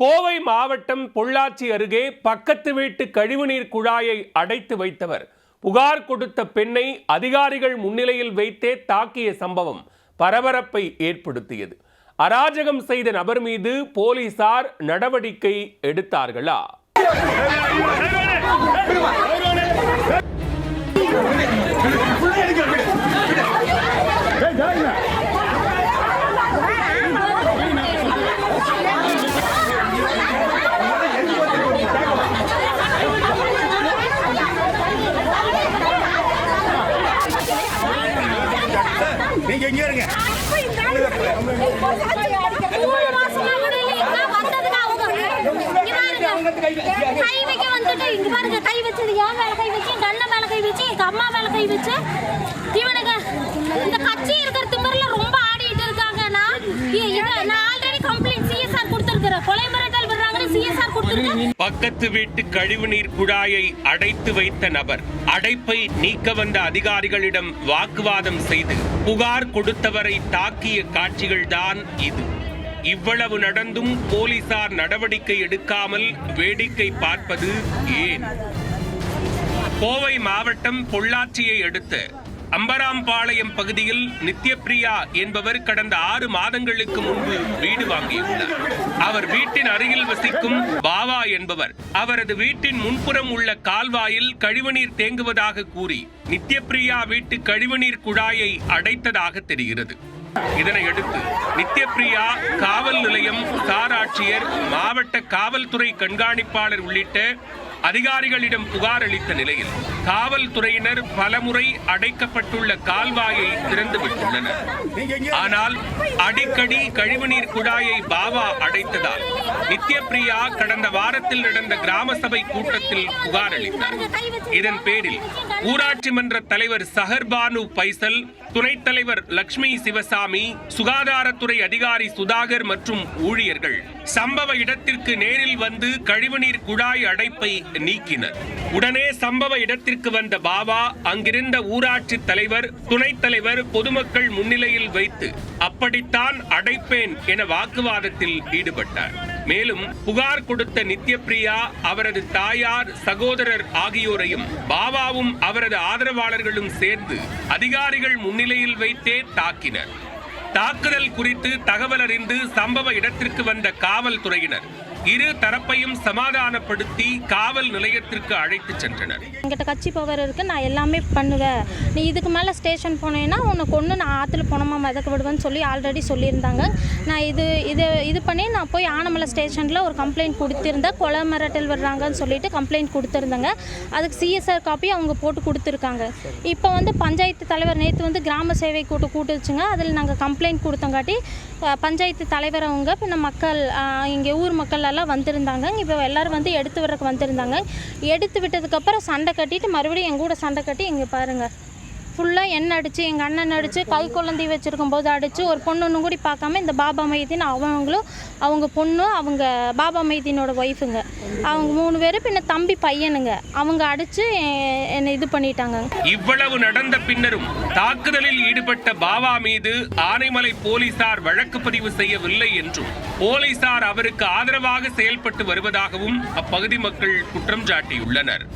கோவை மாவட்டம் பொள்ளாச்சி அருகே பக்கத்து வீட்டு கழிவுநீர் குழாயை அடைத்து வைத்தவர். புகார் கொடுத்த பெண்ணை அதிகாரிகள் முன்னிலையில் வைத்தே தாக்கிய சம்பவம் பரபரப்பை ஏற்படுத்தியது. அராஜகம் செய்த நபர் மீது போலீசார் நடவடிக்கை எடுத்தார்களா நீங்க எங்க இருங்க மூணு மாசமா விடல. இங்க வந்ததுக்கு அவங்க இங்க பாருங்க. கை வைக்க வந்துட்டு இங்க பாருங்க கை வச்சது என் மேல கை வச்சு எங்க அண்ணன் மேல கை வச்சு எங்க அம்மா மேல கை வச்சு இவனுங்க இந்த கட்சி இருக்கிற திமிர்ல ரொம்ப ஆடிட்டு இருக்காங்க நான் இ- இத நான் ஆல்ரெடி கம்ப்ளைண்ட் சிஎஸ்ஆர் கொடுத்திருக்கிறேன் கொலை மிரட்டல் விடுறாங்கன்னு சிஎஸ்ஆர் கொடுத்திருக்கேன் பக்கத்து வீட்டு கழிவுநீர் குழாயை அடைத்து வைத்த நபர் அடைப்பை நீக்க வந்த அதிகாரிகளிடம் வாக்குவாதம் செய்து புகார் கொடுத்தவரை தாக்கிய காட்சிகள்தான் இது. இவ்வளவு நடந்தும் போலீசார் நடவடிக்கை எடுக்காமல் வேடிக்கை பார்ப்பது ஏன்? கோவை மாவட்டம் பொள்ளாச்சியை அடுத்த அம்பராம்பாளையம் பகுதியில் நித்யபிரியா என்பவர் கடந்த ஆறு மாதங்களுக்கு முன்பு வீடு வாங்கியுள்ளார். அவர் வீட்டின் அருகில் வசிக்கும் பாவா என்பவர் அவரது வீட்டின் முன்புறம் உள்ள கால்வாயில் கழிவுநீர் தேங்குவதாக கூறி நித்யபிரியா வீட்டு கழிவுநீர் குழாயை அடைத்ததாக தெரிகிறது. இதனையடுத்து நித்யபிரியா காவல் நிலையம் சார் ஆட்சியர் மாவட்ட காவல்துறை கண்காணிப்பாளர் உள்ளிட்ட அதிகாரிகளிடம் புகார் அளித்த நிலையில் காவல்துறையினர் பலமுறை அடைக்கப்பட்டுள்ள கால்வாயை திறந்து விட்டுள்ளனர் ஆனால் அடிக்கடி கழிவுநீர் குழாயை பாவா அடைத்ததால் நித்யபிரியா கடந்த வாரத்தில் நடந்த கிராம சபை கூட்டத்தில் புகார் அளித்தார். இதன் பேரில் ஊராட்சி மன்ற தலைவர் சஹர்பானு பைசல் துணைத் தலைவர் லட்சுமி சிவசாமி சுகாதாரத்துறை அதிகாரி சுதாகர் மற்றும் ஊழியர்கள் சம்பவ இடத்திற்கு நேரில் வந்து கழிவுநீர் குழாய் அடைப்பை நீக்கினர். உடனே சம்பவ இடத்திற்கு வந்த பாபா அங்கிருந்த ஊராட்சி தலைவர் துணைத் தலைவர் பொதுமக்கள் முன்னிலையில் வைத்து அப்படித்தான் அடைப்பேன் என வாக்குவாதத்தில் ஈடுபட்டார். மேலும் புகார் கொடுத்த நித்யபிரியா அவரது தாயார் சகோதரர் ஆகியோரையும் பாபாவும் அவரது ஆதரவாளர்களும் சேர்ந்து அதிகாரிகள் முன்னிலையில் வைத்தே தாக்கினர். தாக்குதல் குறித்து தகவல் அறிந்து சம்பவ இடத்திற்கு வந்த காவல்துறையினர் இரு தரப்பையும் சமாதானப்படுத்தி காவல் நிலையத்திற்கு அழைத்து சென்றனர். என்கிட்ட கட்சி பவர் இருக்கு நான் எல்லாமே பண்ணுவேன். நீ இதுக்கு மேலே ஸ்டேஷன் போனேன்னா உன்னை கொண்டு நான் ஆற்றுல போனமா மிதக்க விடுவேன்னு சொல்லி ஆல்ரெடி சொல்லியிருந்தாங்க. நான் இது இது இது பண்ணி நான் போய் ஆனமலை ஸ்டேஷனில் ஒரு கம்ப்ளைண்ட் கொடுத்திருந்தேன். கொலை மிரட்டல் வர்றாங்கன்னு சொல்லிட்டு கம்ப்ளைண்ட் கொடுத்துருந்தேங்க. அதுக்கு சிஎஸ்ஆர் காப்பி அவங்க போட்டு கொடுத்துருக்காங்க. இப்போ வந்து பஞ்சாயத்து தலைவர் நேற்று வந்து கிராம சேவை கூட்டு கூட்டுச்சுங்க. அதில் நாங்கள் கம்ப்ளைண்ட் கொடுத்தங்காட்டி பஞ்சாயத்து தலைவர் அவங்க பின்ன மக்கள் இங்கே ஊர் மக்கள் எல்லாம் வந்திருந்தாங்க. இப்போ எல்லாரும் வந்து எடுத்து விடுறதுக்கு வந்திருந்தாங்க. எடுத்து விட்டதுக்கப்புறம் சண்டை கட்டிட்டு மறுபடியும் எங்கூட சண்டை கட்டி இங்கே பாருங்கள் ஃபுல்லாக எண்ணெய் அடித்து எங்கள் அண்ணன் அடித்து கை குழந்தை வச்சுருக்கும் போது அடித்து ஒரு பொண்ணுன்னு கூட பார்க்காம இந்த பாபா மைதீன் அவங்களும் அவங்க பொண்ணு அவங்க பாபா மைதீனோட ஒய்ஃபுங்க அவங்க மூணு பேரும் பின்ன தம்பி பையனுங்க. அவங்க அடித்து என்னை இது பண்ணிட்டாங்க. இவ்வளவு நடந்த பின்னரும் தாக்குதலில் ஈடுபட்ட பாபா மீது ஆனைமலை போலீசார் வழக்கு பதிவு செய்யவில்லை என்றும் போலீசார் அவருக்கு ஆதரவாக செயல்பட்டு வருவதாகவும் அப்பகுதி மக்கள் குற்றம் சாட்டியுள்ளனர்.